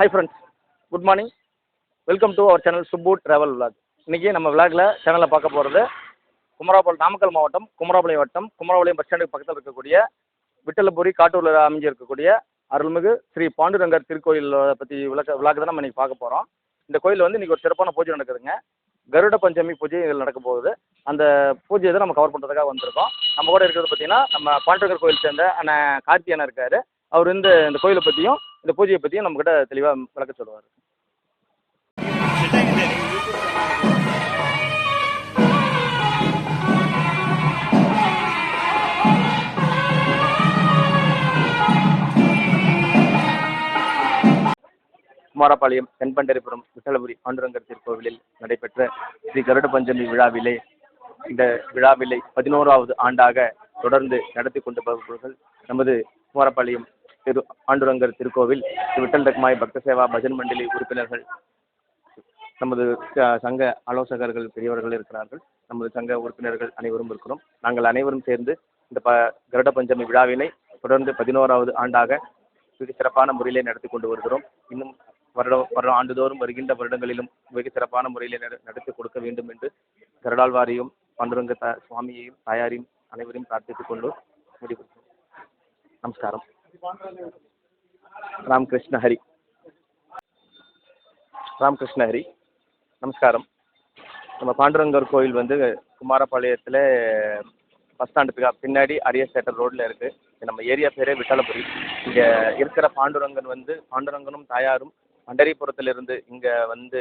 Hi friends good morning welcome to our channel Subbu travel vlog இன்றைக்கி நம்ம விளாகில் சேனலில் பார்க்க போகிறது குமராபாளையம் நாமக்கல் மாவட்டம் குமராபாளையம் வட்டம் குமராபாளையம் பஸ் ஸ்டாண்டுக்கு பக்கத்தில் இருக்கக்கூடிய விட்டலபுரி காட்டூரில் அமைஞ்சிருக்கக்கூடிய அருள்மிகு ஸ்ரீ பாண்டுரங்கர் திருக்கோயில் பற்றி விளக்க விளாக் தான் நம்ம இன்றைக்கி பார்க்க போகிறோம் இந்த கோயில் வந்து இன்றைக்கி ஒரு சிறப்பான பூஜை நடக்குதுங்க. கருட பஞ்சமி பூஜை இதில் நடக்க போகுது. அந்த பூஜையை தான் நம்ம கவர் பண்ணுறதுக்காக வந்திருக்கோம். நம்ம கூட இருக்கிறது பார்த்தீங்கன்னா நம்ம பாண்டுரங்கர் கோயில் சேர்ந்த அண்ணன் கார்த்தி இருக்கார். அவர் இந்த இந்த கோயிலை பற்றியும் இந்த பூஜையை பற்றியும் நம்மக்கிட்ட தெளிவாக விளக்க சொல்லுவார். குமாரபாளையம் தென்பண்டரிபுரம் விட்டலபுரி பாண்டுரங்கர் திருக்கோவிலில் நடைபெற்ற ஸ்ரீ கருட பஞ்சமி விழாவிலே இந்த விழாவிலை பதினோராவது ஆண்டாக தொடர்ந்து நடத்தி கொண்டு வருபவர்கள் நமது குமாரபாளையம் திரு ஆண்டுரங்கர் திருக்கோவில் விட்டல் தக்மாய் பக்த சேவா பஜன் மண்டலி உறுப்பினர்கள் நமது சங்க ஆலோசகர்கள் பெரியவர்கள் இருக்கிறார்கள். நமது சங்க உறுப்பினர்கள் அனைவரும் இருக்கிறோம். நாங்கள் அனைவரும் சேர்ந்து இந்த ப கருட பஞ்சமி விழாவினை தொடர்ந்து பதினோராவது ஆண்டாக மிக சிறப்பான முறையிலே நடத்தி கொண்டு வருகிறோம். இன்னும் வருடம் வருடம் ஆண்டுதோறும் வருகின்ற வருடங்களிலும் மிக சிறப்பான முறையிலே நட- நடத்தி கொடுக்க வேண்டும் என்று கருடாழ்வாரையும் பண்டுரங்க சுவாமியையும் தாயாரையும் அனைவரையும் பிரார்த்தித்துக் கொண்டு முடிவு. நமஸ்காரம். ராமகிருஷ்ண ஹரி. ராமகிருஷ்ண ஹரி. நமஸ்காரம். நம்ம பாண்டுரங்கர் கோயில் வந்து குமாரபாளையத்தில் பஸ் ஸ்டாண்டுக்கு பின்னாடி அரியர் தேட்டர் ரோட்டில் இருக்குது நம்ம ஏரியா பேரே விட்டாலபுரி. இங்கே இருக்கிற பாண்டுரங்கன் வந்து பாண்டுரங்கனும் தாயாரும் பண்டரிபுரத்திலிருந்து இங்கே வந்து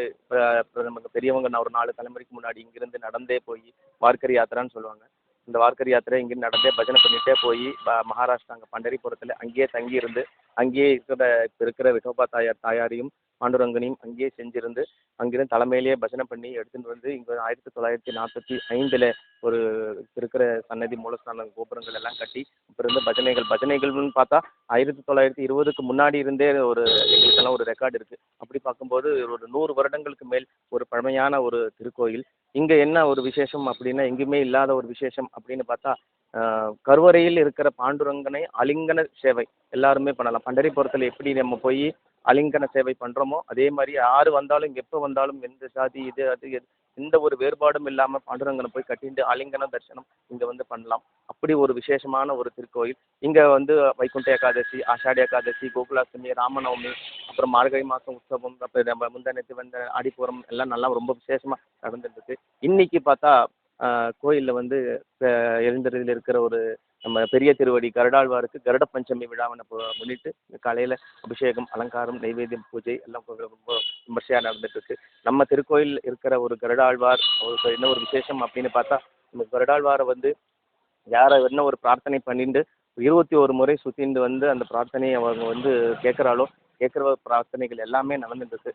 நமக்கு பெரியவங்க நான் ஒரு நாலு தலைமுறைக்கு முன்னாடி இங்கிருந்து நடந்தே போய் வார்க்கரி யாத்திரான்னு சொல்லுவாங்க. இந்த வார்க்கரி யாத்திரை இங்கே நடந்தே பஜனை பண்ணிகிட்டே போய் மகாராஷ்டிரா அங்கே பண்டரிபுரத்தில் அங்கேயே தங்கி இருந்து அங்கேயே இருக்கிற இருக்கிற விட்டோபா தாயார் தாயாரையும் பாண்டுரங்கனையும் அங்கேயே செஞ்சிருந்து அங்கிருந்து தலைமையிலேயே பஜனை பண்ணி எடுத்துகிட்டு வந்து இங்கே ஆயிரத்தி தொள்ளாயிரத்தி நாற்பத்தி ஐந்தில் ஒரு இருக்கிற சன்னதி மூலஸ்தான கோபுரங்கள் எல்லாம் கட்டி இப்போ இருந்து பஜனைகள். பஜனைகள்னு பார்த்தா ஆயிரத்தி தொள்ளாயிரத்தி இருபதுக்கு முன்னாடி இருந்தே ஒரு எங்களுக்கெல்லாம் ஒரு ரெக்கார்டு இருக்குது அப்படி பார்க்கும்போது ஒரு நூறு வருடங்களுக்கு மேல் ஒரு பழமையான ஒரு திருக்கோயில். இங்கே என்ன ஒரு விசேஷம் அப்படின்னா எங்கேயுமே இல்லாத ஒரு விசேஷம் அப்படின்னு பார்த்தா கருவறையில் இருக்கிற பாண்டுரங்கனை அலிங்கன சேவை எல்லாருமே பண்ணலாம். பண்டரிபுரத்தில் எப்படி நம்ம போய் அலிங்கன சேவை பண்ணுறோமோ அதே மாதிரி யார் வந்தாலும் எப்போ வந்தாலும் எந்த ஜாதி இது அது எது எந்த ஒரு வேறுபாடும் இல்லாமல் பாண்டுரங்கனை போய் கட்டிட்டு ஆலிங்கன தரிசனம் இங்கே வந்து பண்ணலாம். அப்படி ஒரு விசேஷமான ஒரு திருக்கோயில். இங்கே வந்து வைகுண்ட ஏகாதசி ஆஷாடி ஏகாதசி கோகுலாஷ்டமி ராமநவமி அப்புறம் மார்கழி மாதம் உற்சவம் அப்புறம் முந்தனத்து வந்த ஆடிப்பூரம் எல்லாம் நல்லா ரொம்ப விசேஷமாக நடந்துட்டு இருக்கு. இன்னைக்கு பார்த்தா கோயிலில் வந்து அஹ், இருக்கிற ஒரு நம்ம பெரிய திருவடி கருடாழ்வாருக்கு கருட பஞ்சமி விழாவை நம்ம முன்னிட்டு காலையில் அபிஷேகம் அலங்காரம் நைவேத்தியம் பூஜை எல்லாம் ரொம்ப விமர்சையாக நடந்துட்டு இருக்கு நம்ம திருக்கோயில் இருக்கிற ஒரு கருடாழ்வார் ஒரு என்ன ஒரு விசேஷம் அப்படின்னு பார்த்தா நம்ம கருடாழ்வாரை வந்து யாரை என்ன ஒரு பிரார்த்தனை பண்ணிட்டு இருபத்தி ஒரு முறை சுத்திண்டு வந்து அந்த பிரார்த்தனையை அவங்க வந்து கேட்குறாளோ கேட்குற பிரார்த்தனைகள் எல்லாமே நடந்துட்டு இருக்கு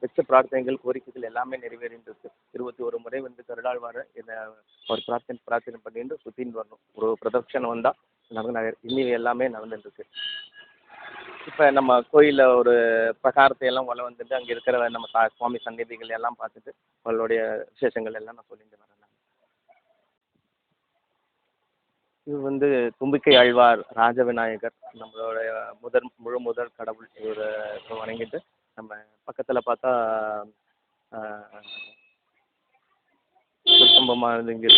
வச்ச பிரார்த்தனைகள் கோரிக்கைகள் எல்லாமே நிறைவேறின்றது இருபத்தி ஒரு முறை வந்து கருடாழ்வார இதை ஒரு பிரார்த்தனை பிரார்த்தனை பண்ணிட்டு சுத்தின்னு வரணும். ஒரு பிரதட்சணம் வந்தால் நமக்கு இன்னி எல்லாமே நடந்துருக்கு. இப்போ நம்ம கோயிலில் ஒரு பிரகாரத்தை எல்லாம் உள்ள வந்துட்டு அங்கே இருக்கிற நம்ம சுவாமி சந்நிதிகள் எல்லாம் பார்த்துட்டு அவளுடைய விசேஷங்கள் எல்லாம் நான் சொல்லிட்டு வரேன். இது வந்து தும்பிக்கை ஆழ்வார் ராஜவிநாயகர் நம்மளுடைய முதல் முழு முதல் கடவுள் இவர் வணங்கிட்டு நம்ம பக்கத்தில் பார்த்தா ஸ்தம்பமானது இங்கே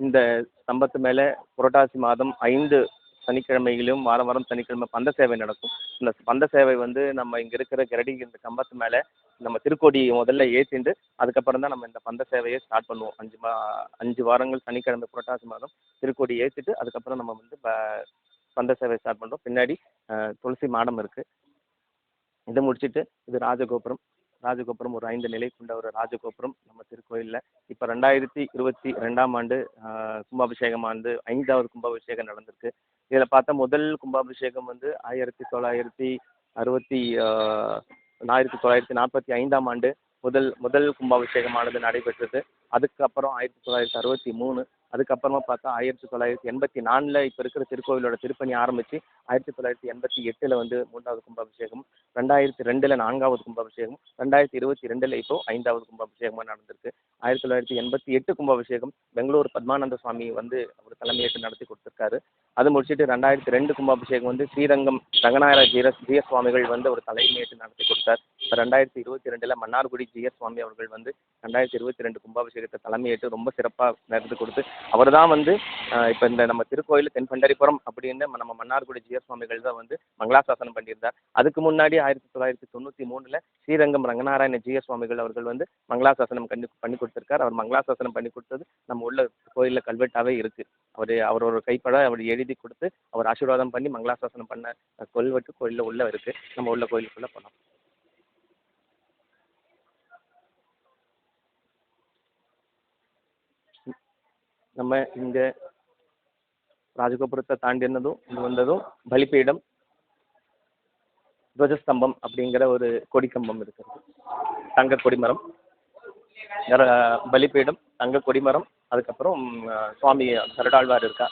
இந்த ஸ்தம்பத்து மேலே புரட்டாசி மாதம் ஐந்து சனிக்கிழமைகளிலும் வாரம் வாரம் சனிக்கிழமை பந்த சேவை நடக்கும். இந்த பந்த சேவை வந்து நம்ம இங்கே இருக்கிற கிரடி இந்த கம்பத்து மேலே நம்ம திருக்கோடி முதல்ல ஏற்றிண்டு அதுக்கப்புறம் தான் நம்ம இந்த பந்த சேவையை ஸ்டார்ட் பண்ணுவோம். அஞ்சு மா அஞ்சு வாரங்கள் சனிக்கிழமை புரட்டாசி மாதம் திருக்கோடி ஏற்றிட்டு அதுக்கப்புறம் நம்ம வந்து ப- பந்த சேவை ஸ்டார்ட் பண்ணுறோம் பின்னாடி துளசி மாடம் இருக்குது இதை முடிச்சிட்டு இது ராஜகோபுரம். ராஜகோபுரம் ஒரு ஐந்து நிலை கொண்ட ஒரு ராஜகோபுரம் நம்ம திருக்கோயிலில். இப்போ ரெண்டாயிரத்தி இருபத்தி ரெண்டாம் ஆண்டு கும்பாபிஷேகம் ஆண்டு ஐந்தாவது கும்பாபிஷேகம் நடந்திருக்கு. இதில் பார்த்தா முதல் கும்பாபிஷேகம் வந்து ஆயிரத்தி தொள்ளாயிரத்தி அறுபத்தி ஆயிரத்தி தொள்ளாயிரத்தி நாற்பத்தி ஐந்தாம் ஆண்டு முதல் முதல் கும்பாபிஷேகமானது நடைபெற்றது. அதுக்கப்புறம் ஆயிரத்தி தொள்ளாயிரத்தி அறுபத்தி மூணு அதுக்கப்புறமா பார்த்தா ஆயிரத்தி தொள்ளாயிரத்தி எண்பத்தி நாலில் இப்போ இருக்கிற திருக்கோவிலோட திருப்பணி ஆரம்பித்து ஆயிரத்தி தொள்ளாயிரத்தி எண்பத்தி எட்டில் வந்து மூன்றாவது கும்பாபிஷேகம் ரெண்டாயிரத்தி ரெண்டில் நான்காவது கும்பாபிஷேகம் ரெண்டாயிரத்தி இருபத்தி ரெண்டில் இப்போ ஐந்தாவது கும்பாபிஷேகமாக நடந்திருக்கு. ஆயிரத்தி தொள்ளாயிரத்தி எண்பத்தி எட்டு கும்பாபிஷேகம் பெங்களூர் பத்மானந்த சுவாமி வந்து அவர் தலைமையேற்று நடத்தி கொடுத்துருக்காரு. அது முடிச்சுட்டு ரெண்டாயிரத்தி ரெண்டு கும்பாபிஷேகம் வந்து ஸ்ரீரங்கம் ரங்கநாயர ஜீர ஜிஎஸ் சுவாமிகள் வந்து அவர் தலைமையேற்று நடத்தி கொடுத்தார். இப்போ ரெண்டாயிரத்தி இருபத்தி ரெண்டில் மன்னார்குடி ஜிஎஸ் சுவாமி அவர்கள் வந்து ரெண்டாயிரத்தி இருபத்தி ரெண்டு கும்பாபிஷேகத்தை தலைமையேற்று ரொம்ப சிறப்பாக நடந்து கொடுத்து அவர் தான் வந்து இப்போ இந்த நம்ம திருக்கோயில் தென்பண்டரிபுரம் அப்படின்னு நம்ம மன்னார்குடி ஜிஎஸ் சுவாமிகள் தான் வந்து மங்களாசாசனம் பண்ணியிருந்தார். அதுக்கு முன்னாடி ஆயிரத்தி தொள்ளாயிரத்தி தொண்ணூற்றி மூணில் ஸ்ரீரங்கம் ரங்கநாராயண ஜிஎஸ் சுவாமிகள் அவர்கள் வந்து மங்களாசாசனம் பண்ணி பண்ணி கொடுத்துருக்கார். அவர் மங்களாசாசனம் பண்ணி கொடுத்தது நம்ம உள்ள கோயிலில் கல்வெட்டாகவே இருக்குது அவர் அவரோட கைப்பட அவர் எழுதி கொடுத்து அவர் ஆசீர்வாதம் பண்ணி மங்களாசாசனம் பண்ண கல்வெட்டு கோயிலில் உள்ள இருக்குது நம்ம உள்ள கோயிலுக்குள்ளே போகலாம் நம்ம இங்கே ராஜகோபுரத்தை தாண்டி இருந்ததும் இங்கே வந்ததும் பலிபீடம் துவஜஸ்தம்பம் அப்படிங்கிற ஒரு கொடிக்கம்பம் இருக்கிறது. தங்க கொடிமரம். பலிப்பீடம் பலிபீடம் தங்க கொடிமரம். அதுக்கப்புறம் சுவாமி கருடாழ்வார் இருக்கா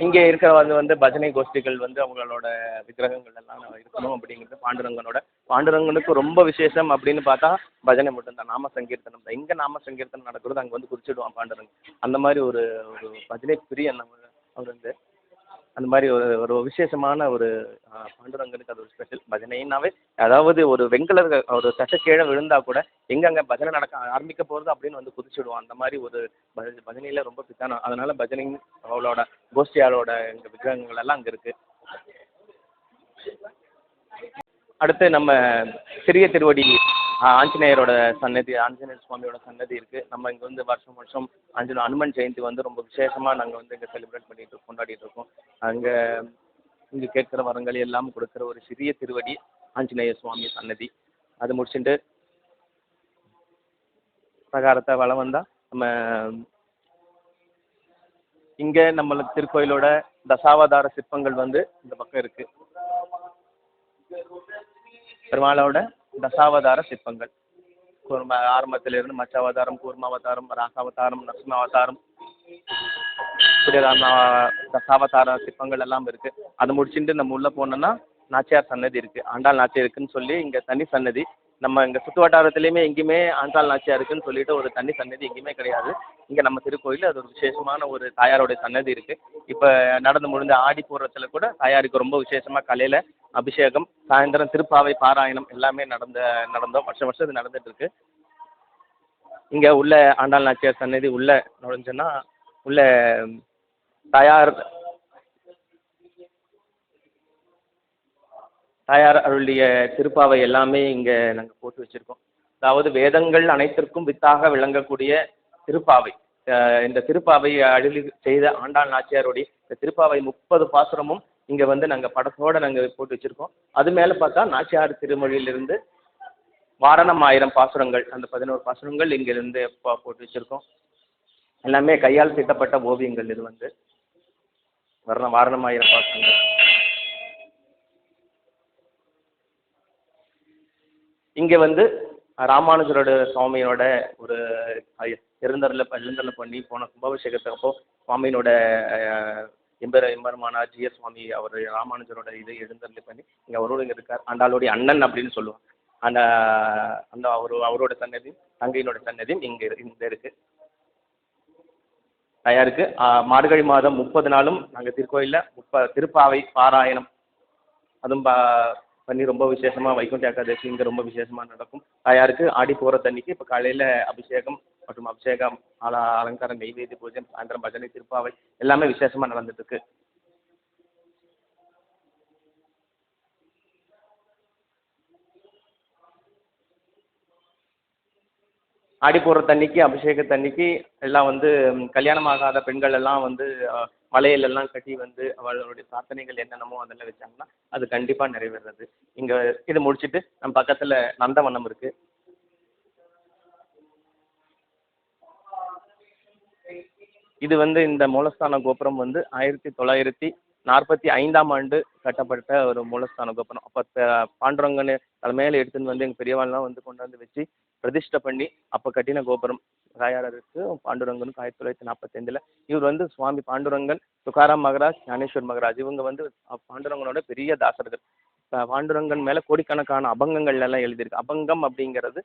இங்கே இருக்கிற வந்து வந்து பஜனை கோஷ்டிகள் வந்து அவங்களோட விக்கிரகங்கள் எல்லாம் இருக்கணும் அப்படிங்கிறது பாண்டுரங்கனோட பாண்டுரங்கனுக்கு ரொம்ப விசேஷம் அப்படின்னு பார்த்தா பஜனை மட்டும்தான் நாம சங்கீர்த்தனம் தான். எங்கே நாம சங்கீர்த்தனம் நடக்கிறதோ அங்கே வந்து குறிச்சிடுவான் பாண்டுரங்கன் அந்த மாதிரி ஒரு ஒரு பஜனை பிரியன் நம்ம அவர் வந்து அந்த மாதிரி ஒரு ஒரு விசேஷமான ஒரு பாண்டுரங்கனுக்கு அது ஒரு ஸ்பெஷல் பஜனைனாவே அதாவது ஒரு வெங்கலர் ஒரு தட்டை கீழே விழுந்தா கூட எங்க அங்கே பஜனை நடக்க ஆரம்பிக்க போகிறது அப்படின்னு வந்து குதிச்சுடுவான் அந்த மாதிரி ஒரு பஜ பஜனையில் ரொம்ப பித்தான அதனால பஜனை அவளோட கோஷ்டியாளோட இந்த விக்கிரகங்கள் எல்லாம் அங்கே இருக்கு. அடுத்து நம்ம சிறிய திருவடி ஆஞ்சநேயரோட சன்னதி ஆஞ்சநேயர் சுவாமியோட சன்னதி இருக்கு. நம்ம இங்க வந்து வருஷம் வருஷம் ஆஞ்சநேய அனுமன் ஜெயந்தி வந்து ரொம்ப விசேஷமா நாங்க வந்து இங்க செலிப்ரேட் பண்ணிட்டு இருக்கோம், கொண்டாடிட்டு இருக்கோம். அங்க இங்க கேட்கிற வரங்கள் எல்லாம் கொடுக்கிற ஒரு சிறிய திருவடி ஆஞ்சநேயர் சுவாமி சன்னதி. அது முடிச்சுட்டு பிரகாரத்தை வளம் வந்தா நம்ம இங்க நம்மளுக்கு திருக்கோயிலோட தசாவதார சிற்பங்கள் வந்து இந்த பக்கம் இருக்கு. பெருமாளோட தசாவதார சிற்பங்கள். கூர்ம ஆரம்பத்திலிருந்து மச்சாவதாரம் கூர்மாவதாரம் ராசாவதாரம் நரசிம்மாவதாரம் அவதாரம் தசாவதார சிற்பங்கள் எல்லாம் இருக்கு. அதை முடிச்சுட்டு நம்ம உள்ள போனோம்னா நாச்சியார் சன்னதி இருக்கு. ஆண்டாள் நாச்சியார் இருக்குன்னு சொல்லி இங்க தனி சன்னதி. நம்ம இங்க சுற்று வட்டாரத்துலையுமே எங்கேயுமே ஆண்டாள் நாச்சியாருக்குன்னு சொல்லிட்டு ஒரு தனி சன்னதி எங்கேயுமே கிடையாது. இங்க நம்ம திருக்கோயில் அது ஒரு விசேஷமான ஒரு தாயாருடைய சன்னதி இருக்கு. இப்ப நடந்து முடிந்த ஆடி பூர்வத்துல கூட தாயாருக்கு ரொம்ப விசேஷமா காலையில அபிஷேகம் சாயந்தரம் திருப்பாவை பாராயணம் எல்லாமே நடந்த நடந்தோம். வருஷம் வருஷம் இது நடந்துட்டு இருக்கு இங்க உள்ள ஆண்டாள் நாச்சியார் சன்னதி உள்ள நுழைஞ்சோன்னா உள்ள தாயார் தாயார் அருளிய திருப்பாவை எல்லாமே இங்க நாங்க போட்டு வச்சிருக்கோம். அதாவது வேதங்கள் அனைத்திற்கும் வித்தாக விளங்கக்கூடிய திருப்பாவை. இந்த திருப்பாவை அருளி செய்த ஆண்டாள் நாச்சியாருடைய இந்த திருப்பாவை முப்பது பாசுரமும் இங்க வந்து நாங்க படத்தோட நாங்க போட்டு வச்சிருக்கோம். அது மேல பார்த்தா நாச்சியார் திருமொழியிலிருந்து வாரணம் ஆயிரம் பாசுரங்கள் அந்த பதினோரு பாசுரங்கள் இங்க இருந்து போட்டு வச்சிருக்கோம். எல்லாமே கையால் தீட்டப்பட்ட ஓவியங்கள் இது வந்து. வரணம் வாரணம் ஆயிரம் பாசுரங்கள். இங்கே வந்து ராமானுஜரோட சுவாமியோட ஒரு இருந்தரில் எழுந்தரில் பண்ணி போன கும்பாபிஷேகத்துக்கு அப்போ சுவாமியினோட எம்பெரு எம்பெருமானா ஜிஎஸ் சுவாமி அவர் ராமானுஜரோட இது எழுந்தரில் பண்ணி இங்கே அவரோட இங்கே இருக்கார். ஆண்டாளுடைய அண்ணன் அப்படின்னு சொல்லுவோம் அந்த அந்த அவரு அவரோட சன்னதி தங்கையினோட சன்னதியும் இங்கே இங்கே இங்க இருக்கு. தயாருக்கு மார்கழி மாதம் முப்பது நாளும் நாங்கள் திருக்கோயிலில் முப்ப திருப்பாவை பாராயணம். அதுவும் பா பண்ணி ரொம்ப விசேஷமாக வைகுண்ட ஏகாதசி இங்கே ரொம்ப விசேஷமாக நடக்கும். தாயாருக்கு ஆடி போகிறதன்னைக்கு இப்போ காலையில் அபிஷேகம் மற்றும் அபிஷேகம் அல அலங்காரம் நெய்வேதி பூஜை சாயந்தரம் பஜனை திருப்பாவை எல்லாமே விசேஷமாக ஆடி போடுற தண்ணிக்கு அபிஷேக அபிஷேகத்தன்னைக்கு எல்லாம் வந்து கல்யாணம் ஆகாத பெண்கள் எல்லாம் வந்து அஹ், மலையிலெல்லாம் கட்டி வந்து அவளுடைய பிரார்த்தனைகள் என்னென்னமோ அதெல்லாம் வச்சாங்கன்னா அது கண்டிப்பாக நிறைவேறது இங்கே இது முடிச்சுட்டு நம்ம பக்கத்தில் நந்தவனம் இருக்கு. இது வந்து இந்த மூலஸ்தான கோபுரம் வந்து ஆயிரத்தி தொள்ளாயிரத்தி நாற்பத்தி ஐந்தாம் ஆண்டு கட்டப்பட்ட ஒரு மூலஸ்தான கோபுரம் அப்போ பாண்டுரங்கன்னு தலைமையில எடுத்துன்னு வந்து எங்கள் பெரியவாள்லாம் வந்து கொண்டு வந்து வச்சு பிரதிஷ்டை பண்ணி அப்போ கட்டின கோபுரம். தாயாரருக்கு பாண்டுரங்கனுக்கு ஆயிரத்தி தொள்ளாயிரத்தி நாற்பத்தைந்தில் இவர் வந்து சுவாமி பாண்டுரங்கன் துகாராம் மகராஜ் ஞானேஸ்வர் மகராஜ். இவங்க வந்து பாண்டுரங்கனோட பெரிய தாசர்கள். பாண்டுரங்கன் மேலே கோடிக்கணக்கான அபங்கங்கள் எல்லாம் எழுதியிருக்கு. அபங்கம் அப்படிங்கிறது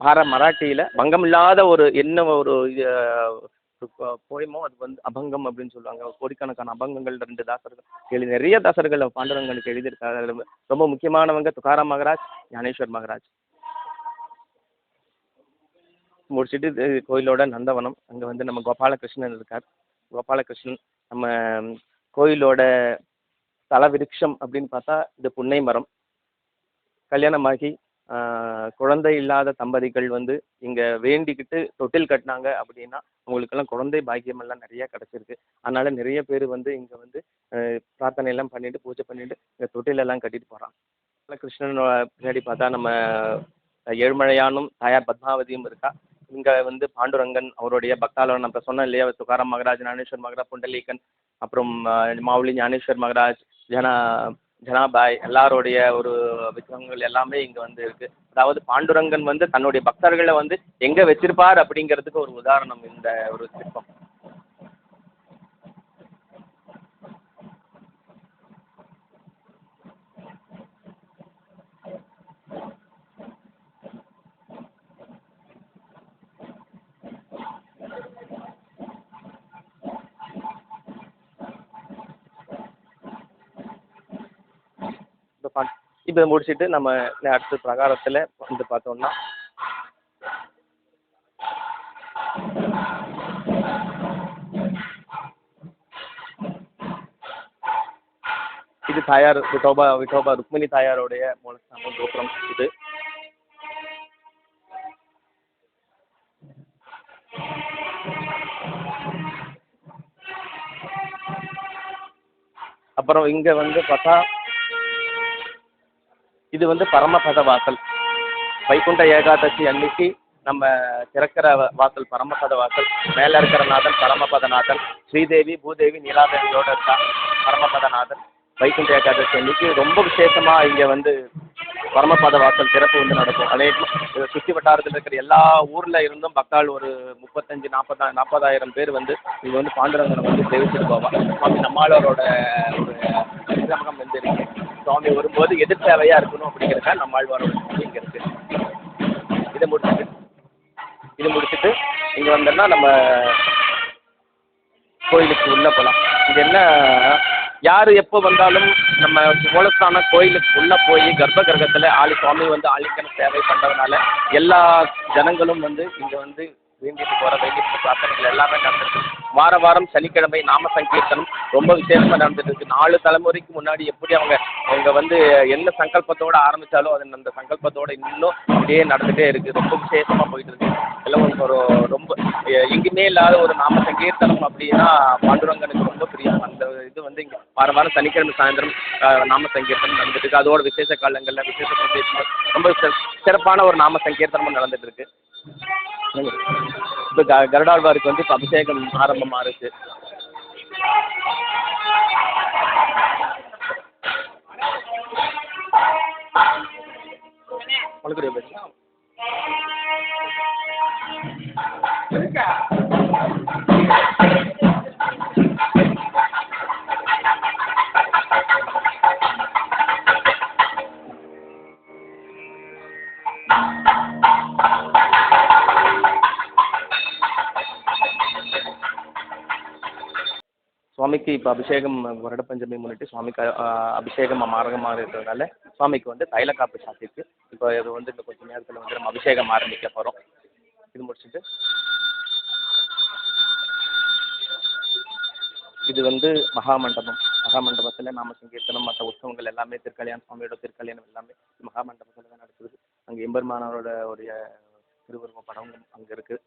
பார மராட்டியில் பங்கம் இல்லாத ஒரு என்ன ஒரு ஒரு போயமோ? அது வந்து அபங்கம் அப்படின்னு சொல்லுவாங்க. கோடிக்கணக்கான அபங்கங்கள் ரெண்டு தாசர்கள் எழுதி நிறைய தாசர்கள் பாண்டவங்களுக்கு எழுதியிருக்காங்க. அதில் ரொம்ப முக்கியமானவங்க துகாராம் மகராஜ் ஞானேஸ்வர் மகராஜ். முடிச்சுட்டு கோயிலோட நந்தவனம். அங்கே வந்து நம்ம கோபாலகிருஷ்ணன் இருக்கார். கோபாலகிருஷ்ணன் நம்ம கோயிலோட தலவிருட்சம் அப்படின்னு பார்த்தா இது புன்னை மரம். கல்யாணமாகி குழந்தை இல்லாத தம்பதிகள் வந்து இங்கே வேண்டிக்கிட்டு தொட்டில் கட்டினாங்க அப்படின்னா அவங்களுக்கெல்லாம் குழந்தை பாக்கியம் எல்லாம் நிறைய கிடச்சிருக்கு. அதனால நிறைய பேர் வந்து இங்கே வந்து பிரார்த்தனை எல்லாம் பண்ணிட்டு பூஜை பண்ணிட்டு இந்த தொட்டில் எல்லாம் கட்டிட்டு போகிறாங்க கிருஷ்ணன் பின்னாடி பார்த்தா நம்ம ஏழுமலையானும் தாயார் பத்மாவதியும் இருக்கா. இங்கே வந்து பாண்டுரங்கன் அவருடைய பக்தாளர் நம்ம சொன்னோம் இல்லையா துகாராம் மகராஜ் ஞானேஸ்வர் மகராஜ் புண்டலீகன் அப்புறம் மாவுளி ஞானேஸ்வர் மகராஜ் ஜனா ஜனாபாய் எல்லாருடைய ஒரு விக்கிரகங்கள் எல்லாமே இங்கே வந்து இருக்கு. அதாவது பாண்டுரங்கன் வந்து தன்னுடைய பக்தர்களை வந்து எங்கே வச்சிருப்பார் அப்படிங்கிறதுக்கு ஒரு உதாரணம் இந்த ஒரு சிற்பம். இப்போ இப்போ முடிச்சுட்டு நம்ம அடுத்த பிரகாரத்தில் வந்து பார்த்தோம்னா இது தாயார் விட்டோபா விட்டோபா ருக்மிணி தாயாருடைய மூலஸ்தான கோபுரம். இது அப்புறம் இங்க வந்து பார்த்தா இது வந்து பரமபத வாசல். வைகுண்ட ஏகாதசி அன்னைக்கு நம்ம திறக்கிற வாசல் பரமபத வாசல். மேல இருக்கிற நாதன் பரமபதநாதன் ஸ்ரீதேவி பூதேவி நீலாதேவியோட இருக்கா? பரமபதநாதன் வைகுண்ட ஏகாதசி அன்னைக்கு ரொம்ப விசேஷமா இங்க வந்து பரமபாத வாசல் திறப்பு வந்து நடக்கும். அதே இதை சுற்றி வட்டாரத்தில் இருக்கிற எல்லா ஊர்ல இருந்தும் பக்தாள் ஒரு முப்பத்தஞ்சு நாற்பதா நாற்பதாயிரம் பேர் வந்து இங்க வந்து பாண்டுரங்கனை வந்து சேவிச்சுட்டு போவாங்க. சுவாமி நம்மாளரோட ஒரு விக்கிரமகம் வந்து இருக்கு. சுவாமி வரும்போது எதிர் தேவையாக இருக்கணும் அப்படிங்கிறத நம்மாழ்வாரோட சுவாமி இருக்கு. இதை முடிச்சுட்டு இது முடிச்சுட்டு இங்க வந்தோம்னா நம்ம கோயிலுக்கு உள்ள போகலாம் இது என்ன யார் எப்போ வந்தாலும் நம்ம மூலஸ்தான கோயிலுக்கு உள்ள போய் கர்ப்ப கிரகத்தில் ஆளி சுவாமி வந்து ஆலிக்கன சேவை பண்ணுறதுனால எல்லா ஜனங்களும் வந்து இங்கே வந்து வேண்டிட்டு போகிற வேண்டிட்டு பிரார்த்தனைகள் எல்லாமே நடந்துருக்கு. வார வாரம் சனிக்கிழமை நாம சங்கீர்த்தனம் ரொம்ப விசேஷமாக நடந்துட்டு இருக்கு நாலு தலைமுறைக்கு முன்னாடி எப்படி அவங்க அவங்க வந்து என்ன சங்கல்பத்தோட ஆரம்பிச்சாலும் அது அந்த சங்கல்பத்தோட இன்னும் அப்படியே நடந்துட்டே இருக்கு. ரொம்ப விசேஷமா போயிட்டு இருக்கு எல்லாம் ஒரு- ரொம்ப எங்கேயுமே இல்லாத ஒரு நாம சங்கீர்த்தனம் அப்படின்னா பாண்டுரங்கனுக்கு ரொம்ப பிரியம். அந்த இது வந்து இங்க வார வாரம் சனிக்கிழமை சாயந்தரம் நாம சங்கீர்த்தனம் நடந்துட்டு இருக்கு அதோட விசேஷ காலங்கள்ல விசேஷ பிரதேசங்கள் ரொம்ப சிறப்பான ஒரு நாம சங்கீர்த்தனமும் நடந்துட்டு இருக்கு இப்போ க கருடாழ்வாருக்கு வந்து இப்போ அபிஷேகம் ஆரம்பமாக இருக்கு உனக்கு பேசுங்க சுவாமிக்கு இப்போ அபிஷேகம் வருட பஞ்சமி முன்னிட்டு சுவாமிக்கு அபிஷேகம் மார்க்கமாக இருக்கிறதுனால சுவாமிக்கு வந்து தைல காப்பு சாத்திருக்கு இப்போ இது வந்து இன்னும் கொஞ்சம் நேரத்தில் வந்து நம்ம அபிஷேகம் ஆரம்பிக்க போகிறோம் இது முடிச்சுட்டு இது வந்து மகாமண்டபம். மகாமண்டபத்தில் நாம சங்கீர்த்தனம் மற்ற உற்சவங்கள் எல்லாமே திருக்கல்யாணம் சுவாமியோட திருக்கல்யாணம் எல்லாமே மகாமண்டபத்தில் தான் நடக்குது. அங்கே எம்பெருமானோட உடைய திருவுருவ படம் அங்கே இருக்குது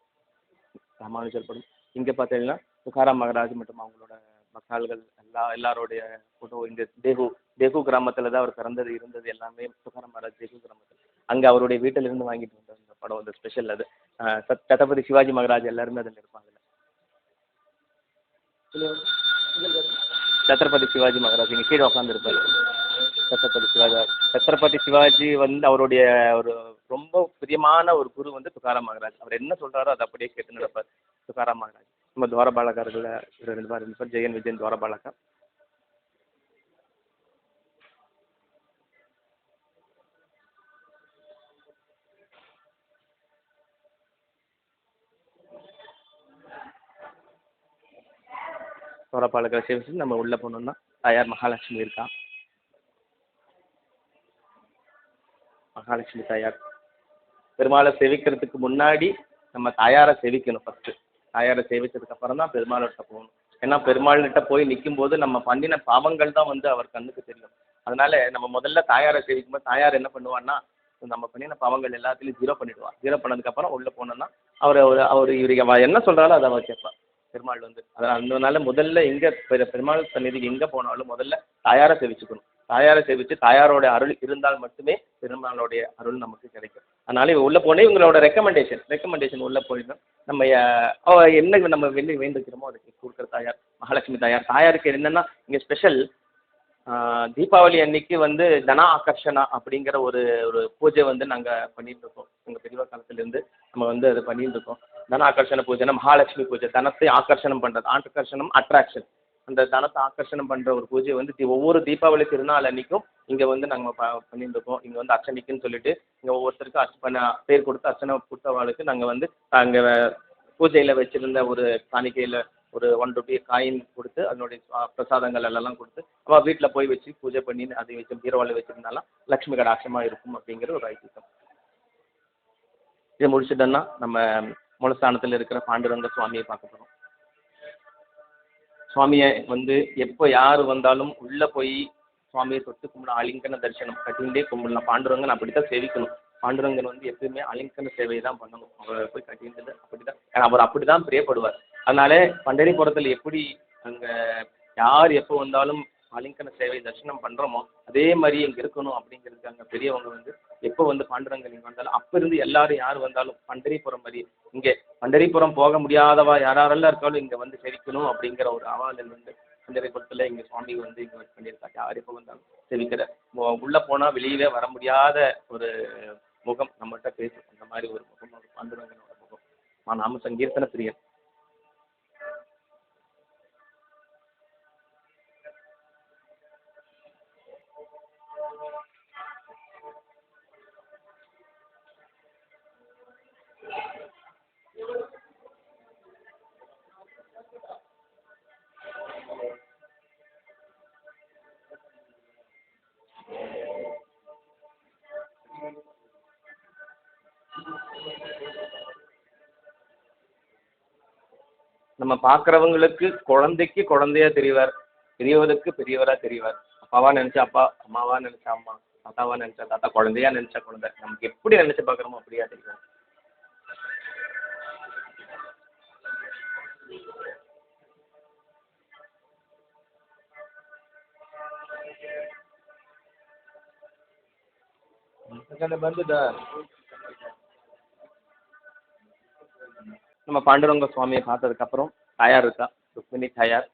ராமானுஜர் படம். இங்கே பார்த்தீங்கன்னா துகாராம் மகராஜ் மற்றும் அவங்களோட மக்காள்கள் எல்லா எல்லாருடைய ஃபோட்டோ இந்த தேகு தேகு கிராமத்தில் தான் அவர் பிறந்தது இருந்தது எல்லாமே சுகரம் மகராஜ் தேகு கிராமத்தில். அங்கே அவருடைய வீட்டிலிருந்து வாங்கிட்டு வந்த அந்த படம் வந்து ஸ்பெஷல் அது. சத் சத்ரபதி சிவாஜி மகாராஜ் எல்லாருமே அதில் இருப்பாங்க. சத்ரபதி சிவாஜி மகாராஜ் இங்கே கீழே உட்காந்துருப்பாரு சத்ரபதி சிவாஜி சத்ரபதி சிவாஜி வந்து அவருடைய ஒரு ரொம்ப பிரியமான ஒரு குரு வந்து துக்காராம் மகாராஜ். அவர் என்ன சொல்றாரோ அதை அப்படியே கேட்டு நடப்பார். துக்காராம் மகாராஜ். நம்ம துவாரபாலகர்கள் ரெண்டு பேர் ரெண்டு பேர் ஜெயன் விஜயன் துவாரபாலகா துவாரபாலகர் சேவிச்சு நம்ம உள்ளே போனோம்னா தாயார் மகாலட்சுமி இருக்கா? மகாலட்சுமி தாயார். பெருமாளை சேவிக்கிறதுக்கு முன்னாடி நம்ம தாயாரை சேவிக்கணும் ஃபஸ்ட்டு தாயாரை சேவிச்சதுக்கு அப்புறம் தான் பெருமாள்கிட்ட போகணும். ஏன்னா பெருமாள்கிட்ட போய் நிற்கும் போது நம்ம பண்ணின பாவங்கள் தான் வந்து அவர் கண்ணுக்கு தெரியும். அதனால நம்ம முதல்ல தாயாரை சேவிக்கும்போது தாயார் என்ன பண்ணுவான்னா நம்ம பண்ணின பாவங்கள் எல்லாத்துலையும் ஜீரோ பண்ணிடுவா ஜீரோ பண்ணதுக்கு அப்புறம் உள்ள போனோம்னா அவர் அவர் அவர் என்ன சொல்கிறாலும் அதை அவர் கேட்பார் பெருமாள் வந்து அதனால முதல்ல எங்கே பெரு- பெருமாள் சந்நிதிக்கு எங்க போனாலும் முதல்ல தாயாரை சேவிச்சுக்கணும். தாயாரை சேவிச்சு தாயாரோட அருள் இருந்தால் மட்டுமே பெருமாளுடைய அருள் நமக்கு கிடைக்கும். அதனால இவ உள்ள போனே இவங்களோட ரெக்கமெண்டேஷன் ரெக்கமெண்டேஷன் உள்ள போயிடும். நம்ம என்ன நம்ம வெளி வேண்டிருக்கிறோமோ அதுக்கு கொடுக்குற தாயார் மகாலட்சுமி தாயார். தாயாருக்கு என்னன்னா இங்க ஸ்பெஷல் தீபாவளி அன்னைக்கு வந்து தன ஆகர்ஷணா அப்படிங்கிற ஒரு ஒரு பூஜை வந்து நாங்க பண்ணிட்டு இருக்கோம் எங்க பெரியவா காலத்துல இருந்து நம்ம வந்து அதை பண்ணிட்டு இருக்கோம் தன ஆகர்ஷண பூஜைனா மகாலட்சுமி பூஜை. தனத்தை ஆகர்ஷணம் பண்றது. ஆகர்ஷணம் அட்ராக்ஷன் அந்த தனத்தை ஆக்கர்ஷணம் பண்ற ஒரு பூஜை வந்து தி- ஒவ்வொரு தீபாவளி திருநாள் அன்னைக்கும் இங்க வந்து நாங்க ப- பண்ணிட்டு இங்கே இங்க வந்து அர்ச்சனைக்குன்னு சொல்லிட்டு இங்க ஒவ்வொருத்தருக்கும் அர்ச்சனை பண்ண பேர் கொடுத்து அர்ச்சனை கொடுத்தவாளுக்கு நாங்க வந்து அங்க பூஜையில வச்சிருந்த ஒரு காணிக்கையில ஒரு ஒன் ருபி காயின் கொடுத்து அதனுடைய பிரசாதங்கள் எல்லாம் கொடுத்து அவள் வீட்டில் போய் வச்சு பூஜை பண்ணி அதை வச்சு பீரோவில் வச்சிருந்தாலும் லக்ஷ்மி கடாட்சமா இருக்கும் அப்படிங்கிற ஒரு ஐதீகம். இதை முடிச்சிட்டோம்னா நம்ம மூலஸ்தானத்தில் இருக்கிற பாண்டுரங்க சுவாமியை பார்க்க போகிறோம் சுவாமியை வந்து எப்போ யார் வந்தாலும் உள்ளே போய் சுவாமியை தொட்டு கும்பிட அலிங்கன தரிசனம் கட்டிண்டே கும்பிடலாம். பாண்டுரங்கன் அப்படி தான் சேவிக்கணும். பாண்டுரங்கன் வந்து எப்பயுமே அலிங்கன சேவையை தான் பண்ணணும். அவர் போய் கட்டிட்டு அப்படி தான் அவர் அப்படி தான் பிரியப்படுவார். அதனால பண்டரிபுரத்தில் எப்படி அங்கே யார் எப்போ வந்தாலும் அலிங்கன சேவை தரிசனம் பண்ணுறோமோ அதே மாதிரி இங்கே இருக்கணும் அப்படிங்கிறதுக்காக பெரியவங்க வந்து எப்போ வந்து பாண்டுரங்க இங்கே வந்தாலும் அப்போ இருந்து எல்லாரும் யார் வந்தாலும் பண்டரிபுரம் மாதிரி இங்கே பண்டரிபுரம் போக முடியாதவா யாரெல்லாம் இருக்காலும் இங்கே வந்து செவிக்கணும் அப்படிங்கிற ஒரு அவாலல் வந்து பண்டரிபுரத்தில் இங்கே சுவாமி வந்து இங்கே பண்ணியிருக்காங்க யார் எப்போ வந்தாலும் செவிக்கிற உள்ளே உள்ள போனால் வெளியவே வர முடியாத ஒரு முகம் நம்மகிட்ட பேசும். அந்த மாதிரி ஒரு முகம் ஒரு பாண்டுரங்கனோட முகம் நாம சங்கீர்த்தன பிரியன். நம்ம பார்க்குறவங்களுக்கு குழந்தைக்கு குழந்தையா தெரிவார் பெரியவருக்கு பெரியவரா தெரிவார் அப்பாவா நினைச்சா அப்பா அம்மாவா நினைச்சா அம்மா தாத்தாவா நினைச்சா தாத்தா குழந்தையா நினைச்சா குழந்தை நமக்கு எப்படி நினைச்சு பார்க்குறோமோ அப்படியா தெரியும் ಬಂದಿದ್ದ நம்ம பாண்டுரங்க சுவாமியை பார்த்ததுக்கப்புறம் தாயார் இருக்கா? ருக்மிணி தாயார்.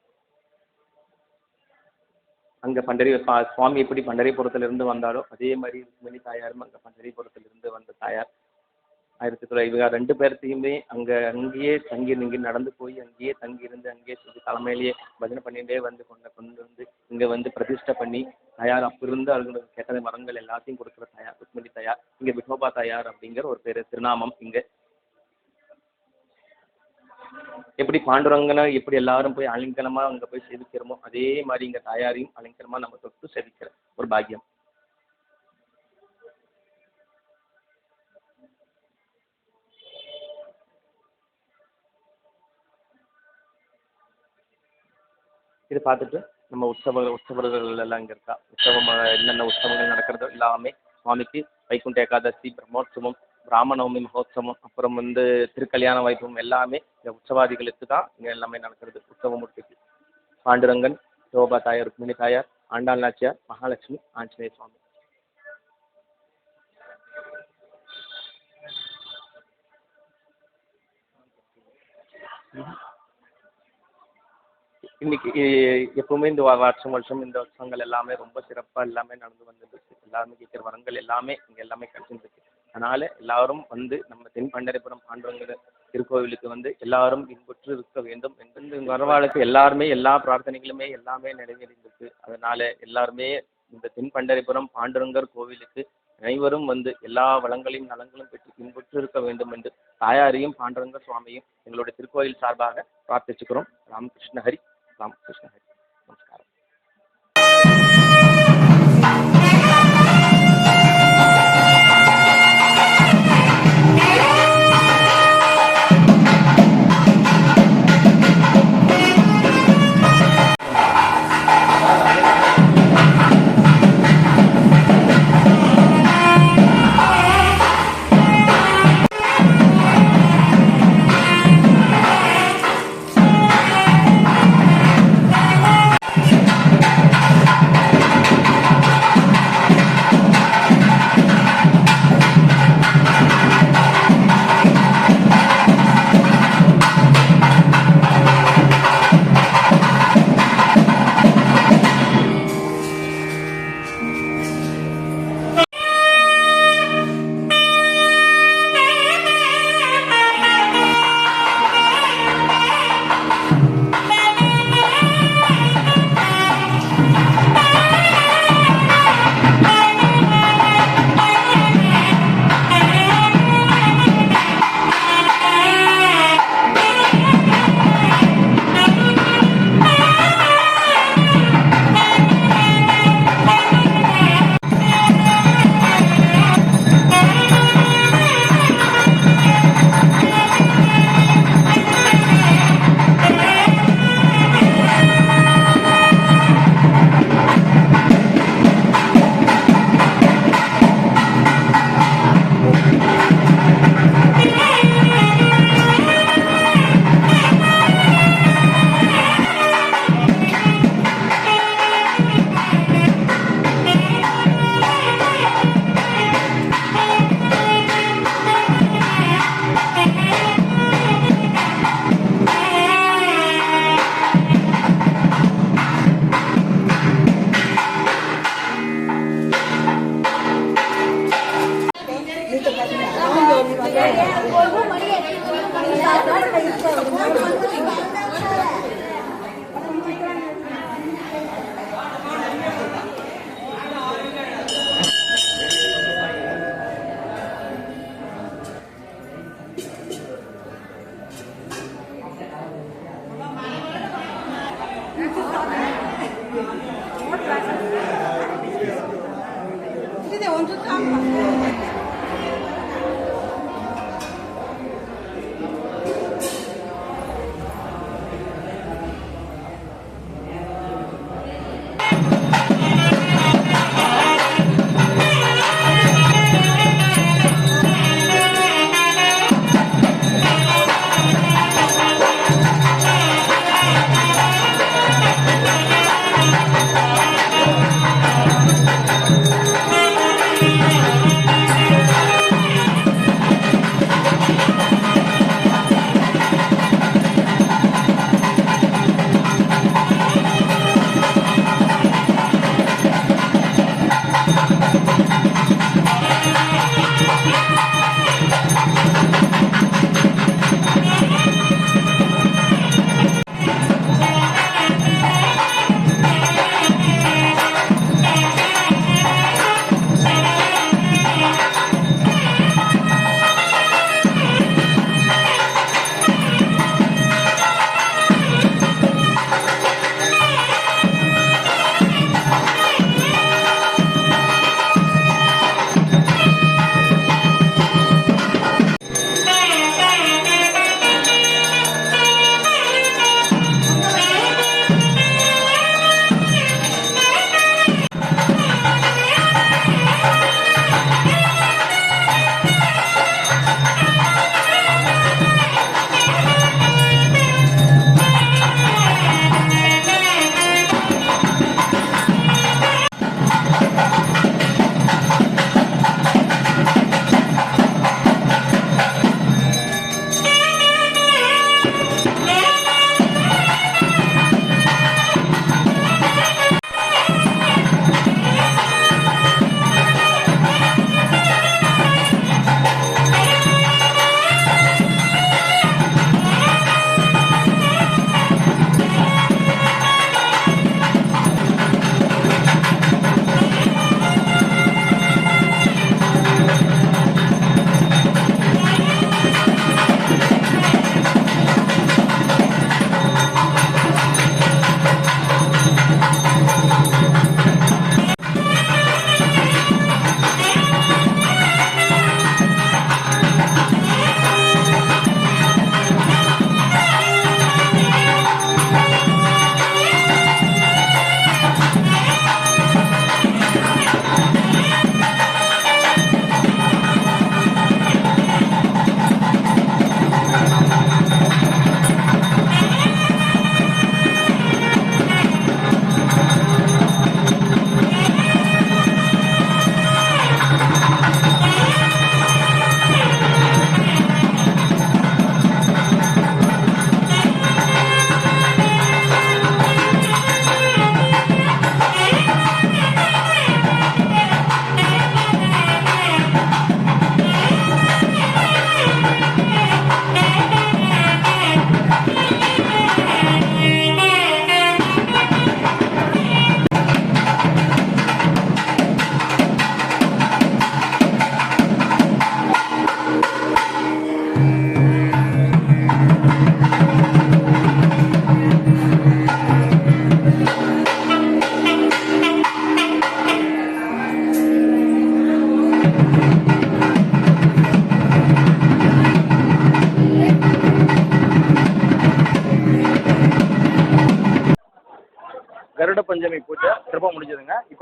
அங்கே பண்டரி பா- சுவாமி எப்படி பண்டரிபுரத்திலிருந்து வந்தாலோ அதே மாதிரி ருக்மிணி தாயாரும் அங்கே பண்டரிபுரத்திலிருந்து வந்த தாயார். ஆயிரத்தி தொள்ளாயிரத்தி இவங்க ரெண்டு பேர்த்தையுமே அங்கே அங்கேயே தங்கி இங்கே நடந்து போய் அங்கேயே தங்கி இருந்து அங்கேயே சொல்லி தலைமையிலேயே பஜனை பண்ணிகிட்டே வந்து கொண்டு கொண்டு வந்து இங்கே வந்து பிரதிஷ்டை பண்ணி தயார் அப்போ இருந்து அவங்களுக்கு கேட்டது மரங்கள் எல்லாத்தையும் கொடுக்குற தயார் ருக்மிணி தயார். இங்கே விட்டோபா தயார் அப்படிங்கிற ஒரு பேர் திருநாமம் இங்கே. எப்படி பாண்டுரங்கனை எப்படி எல்லாரும் போய் அலிங்கனமா அங்க போய் சேவிக்கிறோமோ அதே மாதிரி இங்க தாயாரையும் அலிங்கனமா நம்ம தொட்டு சேவிக்கிற ஒரு பாக்கியம். இது பார்த்துட்டு நம்ம உற்சவ உற்சவர்கள் எல்லாம் இங்க இருக்கா? உற்சவம் என்னென்ன உற்சவங்கள் நடக்கிறதோ எல்லாமே சுவாமிக்கு வைகுண்ட ஏகாதசி பிரம்மோற்சவம் ராமநவமி மகோத்சவம் அப்புறம் வந்து திருக்கல்யாண வைபவம் எல்லாமே இந்த உற்சவாதிகளுக்கு தான் இங்க எல்லாமே நடக்கிறது. உற்சவமூர்த்திக்கு பாண்டுரங்கன் சோபா தாயார் ருக்மிணி தாயார் ஆண்டாள் நாச்சியார் மகாலட்சுமி ஆஞ்சநேய சுவாமி. இன்னைக்கு எப்பவுமே இந்த வருஷம் வருஷம் இந்த வருஷங்கள் எல்லாமே ரொம்ப சிறப்பாக எல்லாமே நடந்து வந்துருக்கு. எல்லாருமே கேட்குற வரங்கள் எல்லாமே இங்கே எல்லாமே கிடைச்சிருக்கு அதனால் எல்லாரும் வந்து நம்ம தென் பண்டரிபுரம் பாண்டுரங்கர் திருக்கோவிலுக்கு வந்து எல்லாரும் இன்புற்று இருக்க வேண்டும். என்று வரவாளுக்கு எல்லாருமே எல்லா பிரார்த்தனைகளுமே எல்லாமே நிறைவேறிந்திருக்கு அதனால் எல்லாருமே இந்த தென் பண்டரிபுரம் பாண்டுரங்கர் கோவிலுக்கு அனைவரும் வந்து எல்லா வளங்களையும் நலங்களும் பெற்று இன்புற்று இருக்க வேண்டும் என்று தாயாரையும் பாண்டுரங்கர் சுவாமியும் எங்களுடைய திருக்கோயில் சார்பாக பிரார்த்திச்சுக்கிறோம். ராமகிருஷ்ண ஹரி ராமகிருஷ்ண ஹரி. நமஸ்காரம்.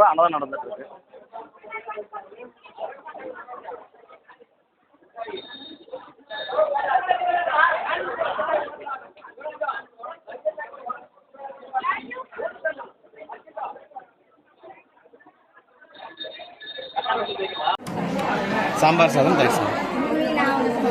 இப்போ அன்னதானம் நடந்துட்டு இருக்கு. சாம்பார் சாதம் தயிர் சாதம்.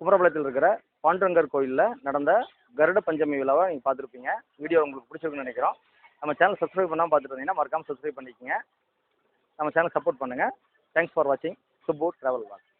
குமரபாளையத்தில் இருக்கிற பாண்டுரங்கர் கோயிலில் நடந்த கருட பஞ்சமி விழாவை நீங்கள் பார்த்துருப்பீங்க. வீடியோ உங்களுக்கு பிடிச்சிருக்குன்னு நினைக்கிறோம். நம்ம சேனல் சப்ஸ்கிரைப் பண்ணாமல் பார்த்துட்டு இருந்தீங்கன்னா மறக்காமல் சப்ஸ்கிரைப் பண்ணிக்கங்க. நம்ம சேனல் சப்போர்ட் பண்ணுங்கள் தேங்க்ஸ் ஃபார் வாட்சிங் சுப்பு ட்ராவல் வாக்